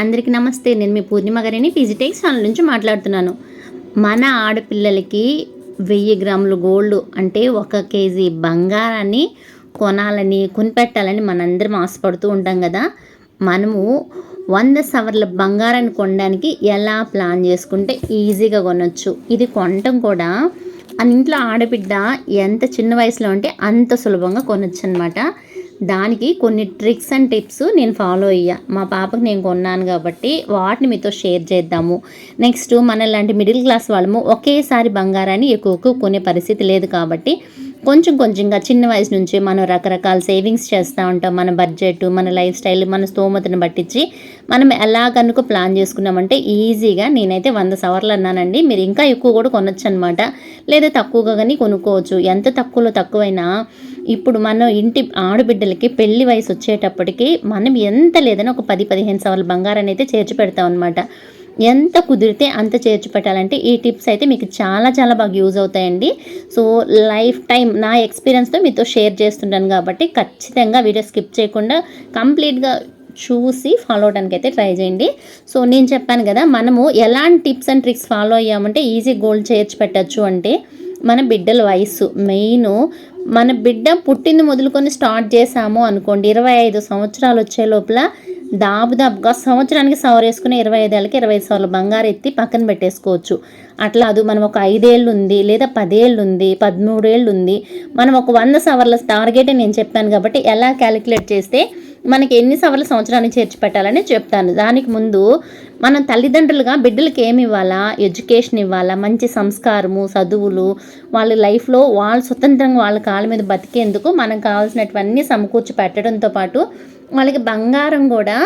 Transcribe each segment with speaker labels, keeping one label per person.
Speaker 1: అందరికీ నమస్తే. నేను మీ పూర్ణిమ గారిని ఫిజిటెక్స్ ఛానల్ నుంచి మాట్లాడుతున్నాను. మన ఆడపిల్లలకి వెయ్యి గ్రాములు గోల్డ్ అంటే ఒక కేజీ బంగారాన్ని కొనాలని కొనిపెట్టాలని మనందరం ఆశపడుతూ ఉంటాం కదా. మనము వంద సవర్ల బంగారాన్ని కొనడానికి ఎలా ప్లాన్ చేసుకుంటే ఈజీగా కొనొచ్చు. ఇది కొనటం కూడా మన ఇంట్లో ఆడబిడ్డ ఎంత చిన్న వయసులో ఉంటే అంత సులభంగా కొనొచ్చు అనమాట దానికి కొన్ని ట్రిక్స్ అండ్ టిప్స్ నేను ఫాలో అయ్యా. మా పాపకు నేను కొన్నాను కాబట్టి వాటిని మీతో షేర్ చేద్దాము. నెక్స్ట్ మన లాంటి మిడిల్ క్లాస్ వాళ్ళము ఒకేసారి బంగారాన్ని ఎక్కువ కొనే పరిస్థితి లేదు కాబట్టి కొంచెం కొంచెంగా చిన్న వయసు నుంచి మనం రకరకాల సేవింగ్స్ చేస్తూ ఉంటాం. మన బడ్జెట్ మన లైఫ్ స్టైల్ మన స్తోమతను పట్టించి మనం ఎలాగనుకో ప్లాన్ చేసుకున్నామంటే ఈజీగా నేనైతే వంద సవర్లు అన్నానండి. మీరు ఇంకా ఎక్కువ కూడా కొనొచ్చు అనమాట లేదా తక్కువగా కానీ కొనుక్కోవచ్చు. ఎంత తక్కువలో తక్కువైనా ఇప్పుడు మనం ఇంటి ఆడబిడ్డలకి పెళ్ళి వయసు వచ్చేటప్పటికి మనం ఎంత లేదని ఒక పది పదిహేను సవాళ్ళ బంగారాన్ని అయితే చేర్చి పెడతాం అనమాట ఎంత కుదిరితే అంత చేర్చి పెట్టాలంటే ఈ టిప్స్ అయితే మీకు చాలా చాలా బాగా యూజ్ అవుతాయండి. సో లైఫ్ టైం నా ఎక్స్పీరియన్స్తో మీతో షేర్ చేస్తుంటాను కాబట్టి ఖచ్చితంగా వీడియో స్కిప్ చేయకుండా కంప్లీట్గా చూసి ఫాలో అవడానికి అయితే ట్రై చేయండి. సో నేను చెప్పాను కదా మనము ఎలాంటి టిప్స్ అండ్ ట్రిక్స్ ఫాలో అయ్యామంటే ఈజీ గోల్డ్ చేర్చి పెట్టచ్చు అంటే మన బిడ్డల వయసు మెయిన్ మన బిడ్డ పుట్టింది మొదలుకొని స్టార్ట్ చేసాము అనుకోండి ఇరవై ఐదు సంవత్సరాలు వచ్చే లోపల దాబుదాబుగా సంవత్సరానికి సవర్ వేసుకుని ఇరవై ఐదేళ్ళకి ఇరవై ఐదు సార్లు బంగారు ఎత్తి పక్కన పెట్టేసుకోవచ్చు. అట్లా అది మనం ఒక ఐదేళ్ళు ఉంది లేదా పదేళ్ళు ఉంది పదమూడేళ్ళు ఉంది. మనం ఒక వంద సవర్ల టార్గెట్ నేను చెప్పాను కాబట్టి ఎలా క్యాలిక్యులేట్ చేస్తే మనకి ఎన్ని సవర్ల సంవత్సరానికి చేర్చి పెట్టాలని చెప్తాను. దానికి ముందు మనం తల్లిదండ్రులుగా బిడ్డలకి ఏమి ఇవ్వాలా? ఎడ్యుకేషన్ ఇవ్వాలా? మంచి సంస్కారము చదువులు వాళ్ళ లైఫ్లో వాళ్ళు స్వతంత్రంగా వాళ్ళ కాళ్ళ మీద బతికేందుకు మనకు కావాల్సినటువన్నీ సమకూర్చి పెట్టడంతో పాటు వాళ్ళకి బంగారం కూడా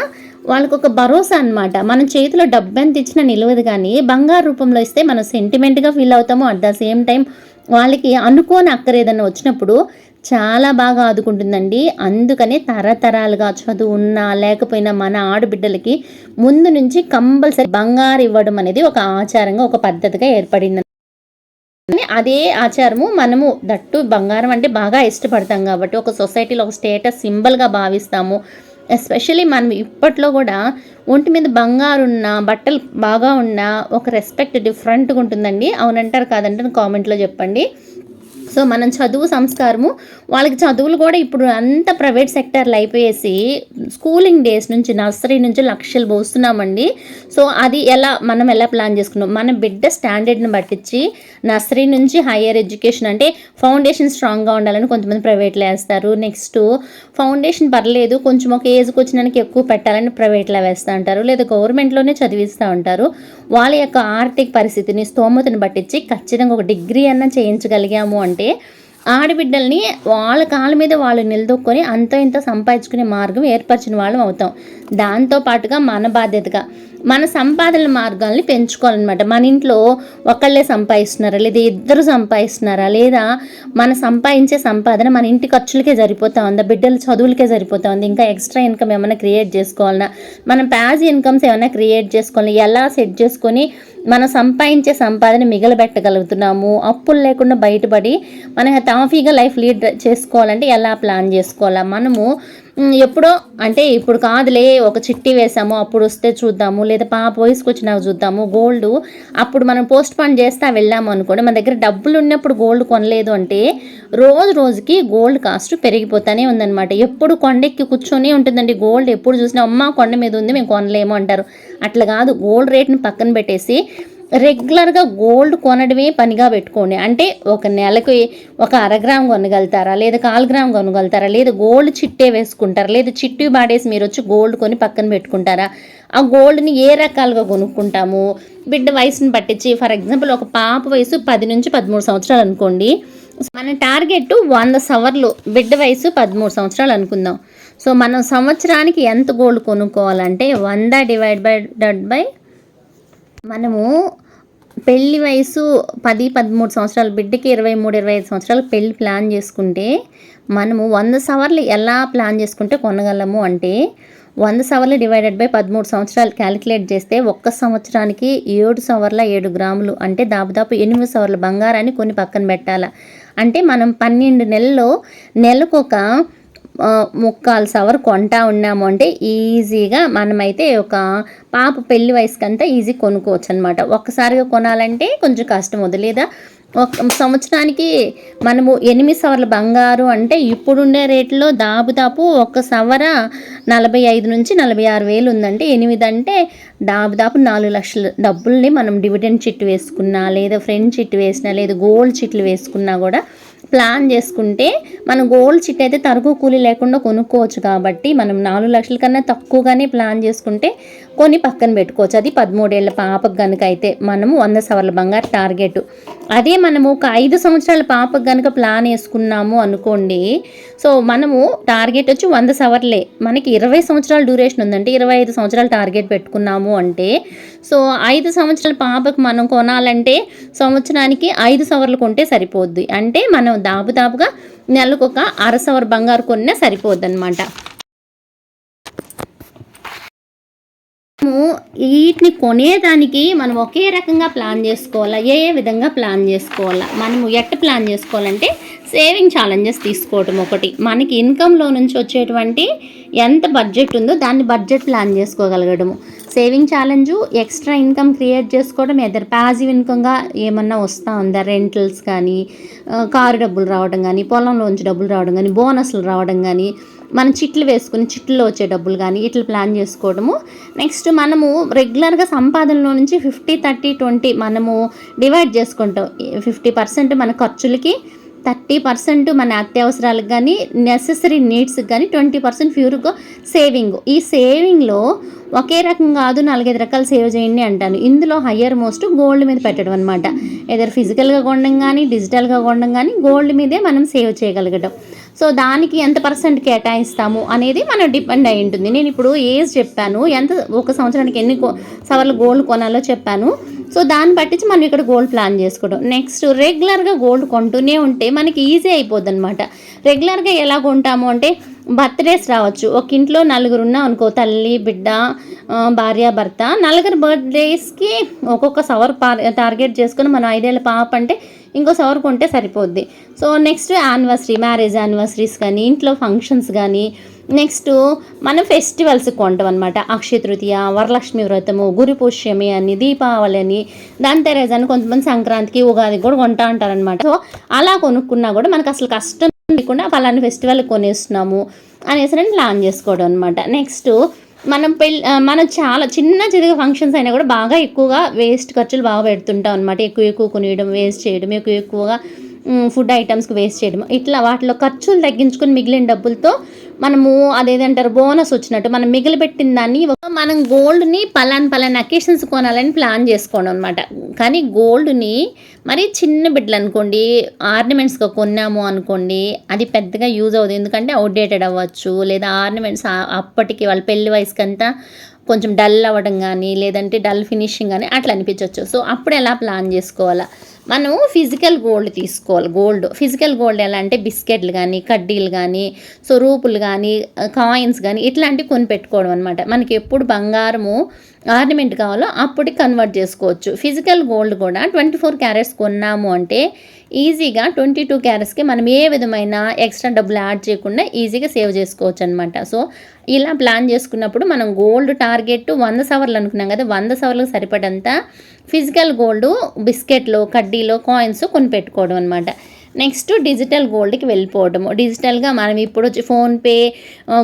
Speaker 1: వాళ్ళకు ఒక భరోసా అనమాట మన చేతిలో డబ్బు ఎంత ఇచ్చినా నిలవదు కానీ బంగారు రూపంలో ఇస్తే మనం సెంటిమెంట్గా ఫీల్ అవుతాము. అట్ ద సేమ్ టైం వాళ్ళకి అనుకోని అక్కరేదన్నా వచ్చినప్పుడు చాలా బాగా ఆదుకుంటుందండి. అందుకనే తరతరాలుగా చదువు ఉన్నా లేకపోయినా మన ఆడబిడ్డలకి ముందు నుంచి కంపల్సరీ బంగారు ఇవ్వడం అనేది ఒక ఆచారంగా ఒక పద్ధతిగా ఏర్పడింది. అదే ఆచారము మనము దట్టు బంగారం అంటే బాగా ఇష్టపడతాం కాబట్టి ఒక సొసైటీలో ఒక స్టేటస్ సింబల్గా భావిస్తాము. ఎస్పెషలీ మనం ఇప్పట్లో కూడా ఒంటి మీద బంగారు ఉన్న బట్టలు బాగా ఉన్న ఒక రెస్పెక్ట్ డిఫరెంట్గా ఉంటుందండి. అవునంటారు కాదంటే కామెంట్లో చెప్పండి. సో మనం చదువు సంస్కారము వాళ్ళకి చదువులు కూడా ఇప్పుడు అంత ప్రైవేట్ సెక్టర్లు అయిపోయేసి స్కూలింగ్ డేస్ నుంచి నర్సరీ నుంచి లక్షలు పోస్తున్నామండి. సో అది ఎలా మనం ఎలా ప్లాన్ చేసుకున్నాం? మన బిడ్డ స్టాండర్డ్ని పట్టించి నర్సరీ నుంచి హయ్యర్ ఎడ్యుకేషన్ అంటే ఫౌండేషన్ స్ట్రాంగ్గా ఉండాలని కొంతమంది ప్రైవేట్లో వేస్తారు. నెక్స్ట్ ఫౌండేషన్ పర్లేదు కొంచెం ఒక ఏజ్కి వచ్చినానికి ఎక్కువ పెట్టాలని ప్రైవేట్లో వేస్తూ ఉంటారు. లేదా గవర్నమెంట్లోనే చదివిస్తూ ఉంటారు. వాళ్ళ యొక్క ఆర్థిక పరిస్థితిని స్తోమతను పట్టించి ఖచ్చితంగా ఒక డిగ్రీ అన్న చేయించగలిగాము అంటే ¿vale? ఆడబిడ్డల్ని వాళ్ళ కాళ్ళ మీద వాళ్ళు నిలదొక్కొని అంత ఇంత సంపాదించుకునే మార్గం ఏర్పరిచిన వాళ్ళం అవుతాం. దాంతో పాటుగా మన బాధ్యతగా మన సంపాదన మార్గాల్ని పెంచుకోవాలన్నమాట. మన ఇంట్లో ఒకళ్ళే సంపాదిస్తున్నారా? లేదా ఇద్దరు సంపాదిస్తున్నారా? లేదా మన సంపాదించే సంపాదన మన ఇంటి ఖర్చులకే సరిపోతా ఉందా? బిడ్డల చదువులకే సరిపోతా ఉంది? ఇంకా ఎక్స్ట్రా ఇన్కమ్ ఏమైనా క్రియేట్ చేసుకోవాలన్నా మనం ప్యాజ్ ఇన్కమ్స్ ఏమైనా క్రియేట్ చేసుకోవాలి ఎలా సెట్ చేసుకొని మనం సంపాదించే సంపాదన మిగలబెట్టగలుగుతున్నాము? అప్పులు లేకుండా బయటపడి మన తాఫీగా లైఫ్ లీడ్ చేసుకోవాలంటే ఎలా ప్లాన్ చేసుకోవాలా? మనము ఎప్పుడో అంటే ఇప్పుడు కాదులే ఒక చిట్టి వేసాము అప్పుడు వస్తే చూద్దాము లేదా పాప వయసుకు వచ్చినాక చూద్దాము గోల్డ్ అప్పుడు మనం పోస్ట్ పోన్ చేస్తా వెళ్ళాము అనుకోండి మన దగ్గర డబ్బులు ఉన్నప్పుడు గోల్డ్ కొనలేదు అంటే రోజు రోజుకి గోల్డ్ కాస్ట్ పెరిగిపోతానే ఉందన్నమాట. ఎప్పుడు కొండెక్కి కూర్చొని ఉంటుందండి గోల్డ్ ఎప్పుడు చూసినా అమ్మ కొండ మీద ఉంది మేము కొనలేము అంటారు. అట్లా కాదు గోల్డ్ రేట్ని పక్కన పెట్టేసి రెగ్యులర్గా గోల్డ్ కొనడమే పనిగా పెట్టుకోండి. అంటే ఒక నెలకు ఒక అరగ్రామ్ కొనగలుగుతారా? లేదా కాల్ గ్రామ్ కొనగలుగుతారా? లేదా గోల్డ్ చిట్టే వేసుకుంటారా? లేదా చిట్టి బాడేసి మీరు వచ్చి గోల్డ్ కొని పక్కన పెట్టుకుంటారా? ఆ గోల్డ్ని ఏ రకాలుగా కొనుక్కుంటాము? బిడ్డ వయసుని పట్టించి ఫర్ ఎగ్జాంపుల్ ఒక పాప వయసు పది నుంచి పదమూడు సంవత్సరాలు అనుకోండి. మన టార్గెట్ వంద సవర్లు బిడ్డ వయసు పదమూడు సంవత్సరాలు అనుకుందాం. సో మనం సంవత్సరానికి ఎంత గోల్డ్ కొనుక్కోవాలంటే వంద డివైడ్ బై డట్ బై మనము పెళ్ళి వయసు పది పదమూడు సంవత్సరాల బిడ్డకి ఇరవై మూడు ఇరవై ఐదు సంవత్సరాలు పెళ్ళి ప్లాన్ చేసుకుంటే మనము వంద సవర్లు ఎలా ప్లాన్ చేసుకుంటే కొనగలము అంటే వంద సవర్లు డివైడెడ్ బై పదమూడు సంవత్సరాలు క్యాలిక్యులేట్ చేస్తే ఒక్క సంవత్సరానికి ఏడు సవర్ల ఏడు గ్రాములు అంటే దాదాపు ఎనిమిది సవర్ల బంగారాన్ని కొన్ని పక్కన పెట్టాలి. అంటే మనం పన్నెండు నెలల్లో నెలకొక ముక్కాలు సవర్ కొంటా ఉన్నాము అంటే ఈజీగా మనమైతే ఒక పాప పెళ్ళి వయసుకంతా ఈజీ కొనుక్కోవచ్చు అనమాట ఒక్కసారిగా కొనాలంటే కొంచెం కష్టం అవుతుంది లేదా ఒక సంవత్సరానికి మనము ఎనిమిది సవర్ల బంగారు అంటే ఇప్పుడుండే రేట్లో దాదాపు ఒక సవర నలభై ఐదు నుంచి నలభై ఆరు వేలు ఉందంటే ఎనిమిది అంటే దాదాపు నాలుగు లక్షల డబ్బుల్ని మనం డివిడెండ్ చిట్టు వేసుకున్నా లేదా ఫ్రెండ్ చిట్టు వేసినా లేదా గోల్డ్ చిట్లు వేసుకున్నా కూడా ప్లాన్ చేసుకుంటే మనం గోల్డ్ చిట్ అయితే తరుగు కూలి లేకుండా కొనుక్కోవచ్చు కాబట్టి మనం నాలుగు లక్షల కన్నా తక్కువగానే ప్లాన్ చేసుకుంటే కొని పక్కన పెట్టుకోవచ్చు. అది పదమూడేళ్ళ పాపకు కనుక అయితే మనము వంద సవర్ల బంగారు టార్గెట్. అదే మనము ఒక ఐదు సంవత్సరాల పాపకు కనుక ప్లాన్ వేసుకున్నాము అనుకోండి సో మనము టార్గెట్ వచ్చి వంద సవర్లే. మనకి ఇరవై సంవత్సరాల డ్యూరేషన్ ఉందంటే ఇరవై ఐదు సంవత్సరాలు టార్గెట్ పెట్టుకున్నాము అంటే సో ఐదు సంవత్సరాల పాపకు మనం కొనాలంటే సంవత్సరానికి ఐదు సవర్లు కొంటే సరిపోద్ది. అంటే మనం దాపుదాపుగా నెలకు ఒక అర సవర్ బంగారు కొన్నా సరిపోద్దనమాట మనము వీటిని కొనేదానికి మనం ఒకే రకంగా ప్లాన్ చేసుకోవాలా? ఏ ఏ విధంగా ప్లాన్ చేసుకోవాలా? మనము ఎట్ట ప్లాన్ చేసుకోవాలంటే సేవింగ్ ఛాలెంజెస్ తీసుకోవటం ఒకటి. మనకి ఇన్కంలో నుంచి వచ్చేటువంటి ఎంత బడ్జెట్ ఉందో దాన్ని budget plan చేసుకోగలగడము. Saving challenge extra income create చేసుకోవడం ఎదర్ ప్యాసివ్ ఇన్కమ్గా ఏమన్నా వస్తూ ఉందా? రెంటల్స్ కానీ కారు డబ్బులు రావడం కానీ పొలంలోంచి డబ్బులు రావడం కానీ బోనస్లు రావడం కానీ మనం చిట్లు వేసుకుని చిట్లలో వచ్చే డబ్బులు కానీ ఇట్లా ప్లాన్ చేసుకోవడము. నెక్స్ట్ మనము రెగ్యులర్గా సంపాదనలో నుంచి ఫిఫ్టీ థర్టీ ట్వంటీ మనము డివైడ్ చేసుకుంటాం. ఫిఫ్టీ పర్సెంట్ మన ఖర్చులకి థర్టీ పర్సెంట్ మన అత్యవసరాలకు కానీ నెససరీ నీడ్స్కి కానీ ట్వంటీ పర్సెంట్ ప్యూర్గా సేవింగ్ ఈ సేవింగ్లో ఒకే రకం కాదు నాలుగైదు రకాలు సేవ్ చేయండి అంటాను. ఇందులో హయ్యర్ మోస్ట్ గోల్డ్ మీద పెట్టడం అనమాట ఏదైనా ఫిజికల్గా కొనడం కానీ డిజిటల్గా కొనడం కానీ గోల్డ్ మీదే మనం సేవ్ చేయగలగడం సో దానికి ఎంత పర్సెంట్ కేటాయిస్తాము అనేది మనం డిపెండ్ అయి ఉంటుంది. నేను ఇప్పుడు ఏజ్ చెప్పాను. ఎంత ఒక సంవత్సరానికి ఎన్ని సవర్లు గోల్డ్ కొనాలో చెప్పాను. సో దాన్ని పట్టించి మనం ఇక్కడ గోల్డ్ ప్లాన్ చేసుకోవడం. నెక్స్ట్ రెగ్యులర్గా గోల్డ్ కొంటూనే ఉంటే మనకి ఈజీ అయిపోద్ది అనమాట రెగ్యులర్గా ఎలా కొంటాము అంటే బర్త్డేస్ రావచ్చు. ఒక ఇంట్లో నలుగురు ఉన్నాం అనుకో తల్లి బిడ్డ భార్య భర్త నలుగురు బర్త్డేస్కి ఒక్కొక్క సవర్ టార్గెట్ చేసుకుని మనం ఐదేళ్ళ పాప అంటే ఇంకో సవర్ కొంటే సరిపోద్ది. So next anniversary marriage anniversaries కానీ ఇంట్లో ఫంక్షన్స్ కానీ నెక్స్ట్ మనం ఫెస్టివల్స్ కొంటాం అనమాట అక్షయ తృతీయ వరలక్ష్మి వ్రతము గురుపుష్యమి అని దీపావళి అని ధన్తెరస్ అని కొంతమంది సంక్రాంతికి ఉగాది కూడా కొంటా అంటారనమాట సో అలా కొనుక్కున్నా కూడా మనకు అసలు కష్టం లేకుండా పలానా ఫెస్టివల్ కొనేస్తున్నాము అనేసి నేను ప్లాన్ చేసుకోవడం అనమాట నెక్స్ట్ మనం పెళ్ళి మనం చాలా చిన్న చిన్న ఫంక్షన్స్ అయినా కూడా బాగా ఎక్కువగా వేస్ట్ ఖర్చులు బాగా పెడుతుంటాం అనమాట ఎక్కువ ఎక్కువ కొనియడం వేస్ట్ చేయడం ఎక్కువ ఎక్కువగా ఫుడ్ ఐటమ్స్కి వేస్ట్ చేయడం ఇట్లా వాటిలో ఖర్చులు తగ్గించుకొని మిగిలిన డబ్బులతో మనము అదేదంటారు బోనస్ వచ్చినట్టు మనం మిగిలిపెట్టిన దాన్ని మనం గోల్డ్ని పలాన్ పలాన్ అకేషన్స్ కొనాలని ప్లాన్ చేసుకోవడం అనమాట కానీ గోల్డ్ని మరి చిన్న బిడ్డలు అనుకోండి ఆర్నమెంట్స్గా కొన్నాము అనుకోండి అది పెద్దగా యూజ్ అవుతుంది ఎందుకంటే అవుట్డేటెడ్ అవ్వచ్చు. లేదా ఆర్నమెంట్స్ అప్పటికి వాళ్ళ పెళ్ళి వయసుకంతా కొంచెం డల్ అవ్వడం కానీ లేదంటే డల్ ఫినిషింగ్ కానీ అట్లా అనిపించవచ్చు సో అప్పుడు ఎలా ప్లాన్ చేసుకోవాలా? మనం ఫిజికల్ గోల్డ్ తీసుకోవాలి. గోల్డ్ ఫిజికల్ గోల్డ్ ఎలా అంటే బిస్కెట్లు కానీ కడ్డీలు కానీ సో రూపులు కానీ కాయిన్స్ కానీ ఇట్లాంటివి కొని పెట్టుకోవడం అనమాట మనకి ఎప్పుడు బంగారము ఆర్నమెంట్ కావాలో అప్పటికి కన్వర్ట్ చేసుకోవచ్చు. ఫిజికల్ గోల్డ్ కూడా ట్వంటీ ఫోర్ క్యారెట్స్ కొన్నాము అంటే ఈజీగా ట్వంటీ టూ క్యారెట్స్కి మనం ఏ విధమైన ఎక్స్ట్రా డబ్బులు యాడ్ చేయకుండా ఈజీగా సేవ్ చేసుకోవచ్చు అనమాట సో ఇలా ప్లాన్ చేసుకున్నప్పుడు మనం గోల్డ్ టార్గెట్ వంద సవర్లు అనుకున్నాం కదా వంద సవర్లకు సరిపడంత ఫిజికల్ గోల్డ్ బిస్కెట్లు కడ్డీలో కాయిన్స్ కొని పెట్టుకోవడం అనమాట నెక్స్ట్ డిజిటల్ గోల్డ్కి వెళ్ళిపోవడము. డిజిటల్గా మనం ఇప్పుడు వచ్చి ఫోన్పే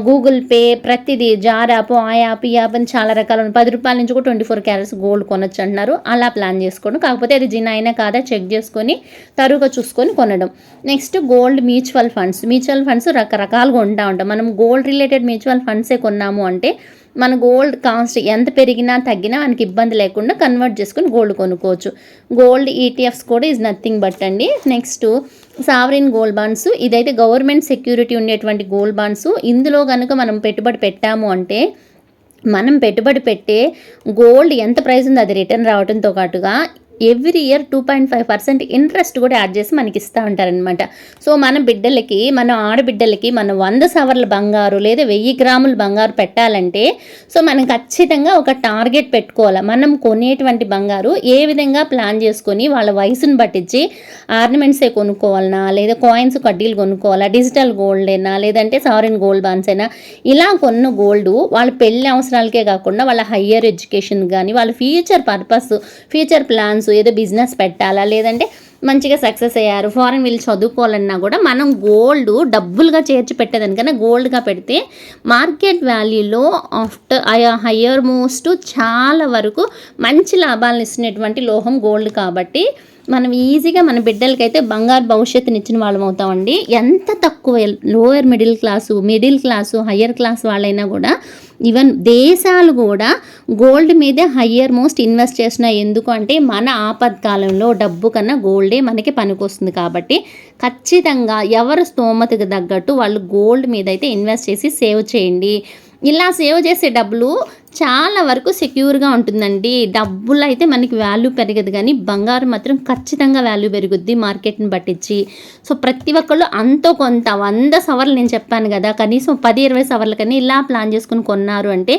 Speaker 1: గూగుల్ పే ప్రతిదీ జార్ యాప్ ఆ యాప్ ఈ యాప్ అని చాలా రకాలు పది రూపాయల నుంచి కూడా ట్వంటీ ఫోర్ క్యారెట్స్ గోల్డ్ కొనొచ్చు అంటున్నారు. అలా ప్లాన్ చేసుకోవడం కాకపోతే అది జిన్ అయినా కాదా చెక్ చేసుకొని తరువుగా చూసుకొని కొనడం. Next gold mutual funds. Mutual funds రకరకాలుగా ఉంటా ఉంటాం మనం గోల్డ్ రిలేటెడ్ మ్యూచువల్ ఫండ్సే కొన్నాము అంటే మన గోల్డ్ కాస్ట్ ఎంత పెరిగినా తగ్గినా మనకి ఇబ్బంది లేకుండా కన్వర్ట్ చేసుకుని గోల్డ్ కొనుక్కోవచ్చు. గోల్డ్ ఈటీఎఫ్స్ కూడా ఈజ్ నథింగ్ బట్ అండి. నెక్స్ట్ సావరిన్ గోల్డ్ బాండ్స్ ఇదైతే గవర్నమెంట్ సెక్యూరిటీ ఉండేటువంటి గోల్డ్ బాండ్స్ ఇందులో కనుక మనం పెట్టుబడి పెట్టాము అంటే మనం పెట్టుబడి పెట్టే గోల్డ్ ఎంత ప్రైస్ ఉందో అది రిటర్న్ రావడంతో పాటుగా every year two point five percent interest కూడా యాడ్ చేసి మనకి ఇస్తూ ఉంటారనమాట సో మన బిడ్డలకి మన ఆడబిడ్డలకి మనం వంద సవర్ల బంగారు లేదా వెయ్యి గ్రాముల బంగారు పెట్టాలంటే సో మనం ఖచ్చితంగా ఒక టార్గెట్ పెట్టుకోవాలి. మనం కొనేటువంటి బంగారు ఏ విధంగా ప్లాన్ చేసుకొని వాళ్ళ వయసును పట్టించి ఆర్నమెంట్సే కొనుక్కోవాలనా లేదా కాయిన్స్ కడ్డీలు కొనుక్కోవాలా డిజిటల్ గోల్డ్ అయినా లేదంటే సారిన్ గోల్డ్ బాన్స్ అయినా ఇలా కొన్న గోల్డ్ వాళ్ళ పెళ్ళి అవసరాలకే కాకుండా వాళ్ళ హయ్యర్ ఎడ్యుకేషన్ కానీ వాళ్ళ ఫ్యూచర్ పర్పస్ ఫ్యూచర్ ప్లాన్స్ ఏదో బిజినెస్ పెట్టాలా? లేదంటే మంచిగా సక్సెస్ అయ్యారు ఫారెన్ వెళ్ళి చదువుకోవాలన్నా కూడా మనం గోల్డ్ డబ్బులుగా చేర్చి పెట్టేదానికన్నా గోల్డ్గా పెడితే మార్కెట్ వాల్యూలో ఆఫ్టర్ హయ్యర్ మోస్ట్ చాలా వరకు మంచి లాభాలను ఇస్తున్నటువంటి లోహం గోల్డ్ కాబట్టి మనం ఈజీగా మన బిడ్డలకైతే బంగారు భవిష్యత్తుని ఇచ్చిన వాళ్ళం అవుతామండి. ఎంత తక్కువ lower middle class middle class higher class వాళ్ళైనా కూడా ఈవెన్ దేశాలు కూడా గోల్డ్ మీదే హయ్యర్ మోస్ట్ ఇన్వెస్ట్ చేస్తున్నాయి ఎందుకు అంటే మన ఆపత్కాలంలో డబ్బు కన్నా గోల్డే మనకి పనికొస్తుంది కాబట్టి ఖచ్చితంగా ఎవరు స్తోమతకు తగ్గట్టు వాళ్ళు గోల్డ్ మీద అయితే ఇన్వెస్ట్ చేసి సేవ్ చేయండి. ఇలా సేవ్ చేసే డబ్బులు చాలా వరకు సెక్యూర్గా ఉంటుందండి. డబ్బులు అయితే మనకి వాల్యూ పెరగదు కానీ బంగారం మాత్రం ఖచ్చితంగా వాల్యూ పెరుగుద్ది మార్కెట్ని పట్టించి. సో ప్రతి ఒక్కళ్ళు అంతో కొంత వంద సవర్లు నేను చెప్పాను కదా కనీసం పది ఇరవై సవర్లు కన్నా ఇలా ప్లాన్ చేసుకుని కొన్నారు అంటే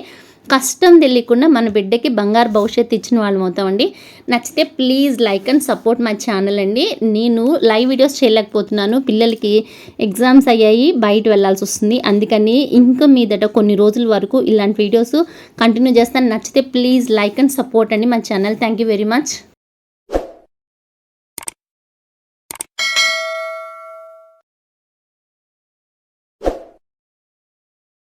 Speaker 1: కష్టం తెలియకుండా మన బిడ్డకి బంగారు భవిష్యత్తు ఇచ్చిన వాళ్ళం అవుతామండి. నచ్చితే please like and support my channel అండి. నేను లైవ్ వీడియోస్ చేయలేకపోతున్నాను. పిల్లలకి ఎగ్జామ్స్ అయ్యాయి బయట వెళ్ళాల్సి వస్తుంది. అందుకని ఇంకా మీదట కొన్ని రోజుల వరకు ఇలాంటి వీడియోస్ కంటిన్యూ చేస్తాను. నచ్చితే ప్లీజ్ లైక్ అండ్ సపోర్ట్ అండి మా channel thank you very much